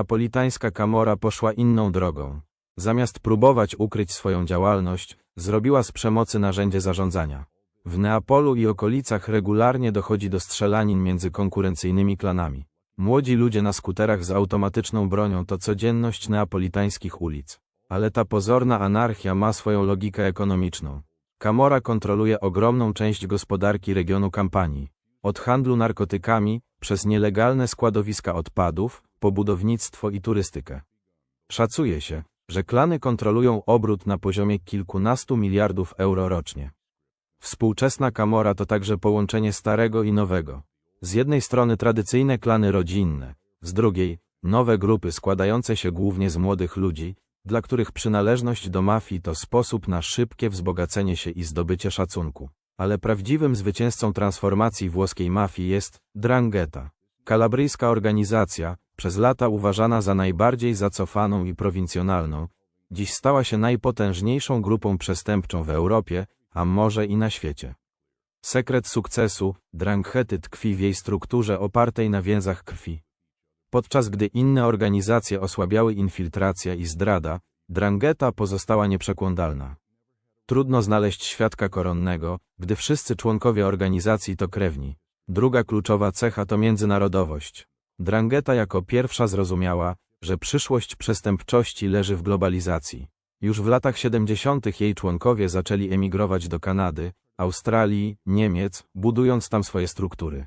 Napolitańska Kamora poszła inną drogą. Zamiast próbować ukryć swoją działalność, zrobiła z przemocy narzędzie zarządzania. W Neapolu i okolicach regularnie dochodzi do strzelanin między konkurencyjnymi klanami. Młodzi ludzie na skuterach z automatyczną bronią to codzienność neapolitańskich ulic. Ale ta pozorna anarchia ma swoją logikę ekonomiczną. Kamora kontroluje ogromną część gospodarki regionu kampanii. Od handlu narkotykami, przez nielegalne składowiska odpadów, po budownictwo i turystykę. Szacuje się, że klany kontrolują obrót na poziomie kilkunastu miliardów euro rocznie. Współczesna Kamora to także połączenie starego i nowego. Z jednej strony tradycyjne klany rodzinne, z drugiej nowe grupy składające się głównie z młodych ludzi, dla których przynależność do mafii to sposób na szybkie wzbogacenie się i zdobycie szacunku. Ale prawdziwym zwycięzcą transformacji włoskiej mafii jest Drangheta. Kalabryjska organizacja, przez lata uważana za najbardziej zacofaną i prowincjonalną, dziś stała się najpotężniejszą grupą przestępczą w Europie, a może i na świecie. Sekret sukcesu Dranghety tkwi w jej strukturze opartej na więzach krwi. Podczas gdy inne organizacje osłabiały infiltracja i zdrada, Drangheta pozostała nieprzekłądalna. Trudno znaleźć świadka koronnego, gdy wszyscy członkowie organizacji to krewni. Druga kluczowa cecha to międzynarodowość. Drangheta jako pierwsza zrozumiała, że przyszłość przestępczości leży w globalizacji. Już w latach 70. jej członkowie zaczęli emigrować do Kanady, Australii, Niemiec, budując tam swoje struktury.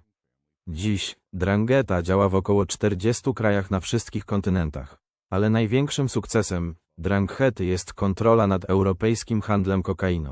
Dziś Drangheta działa w około 40 krajach na wszystkich kontynentach. Ale największym sukcesem Dranghety jest kontrola nad europejskim handlem kokainą.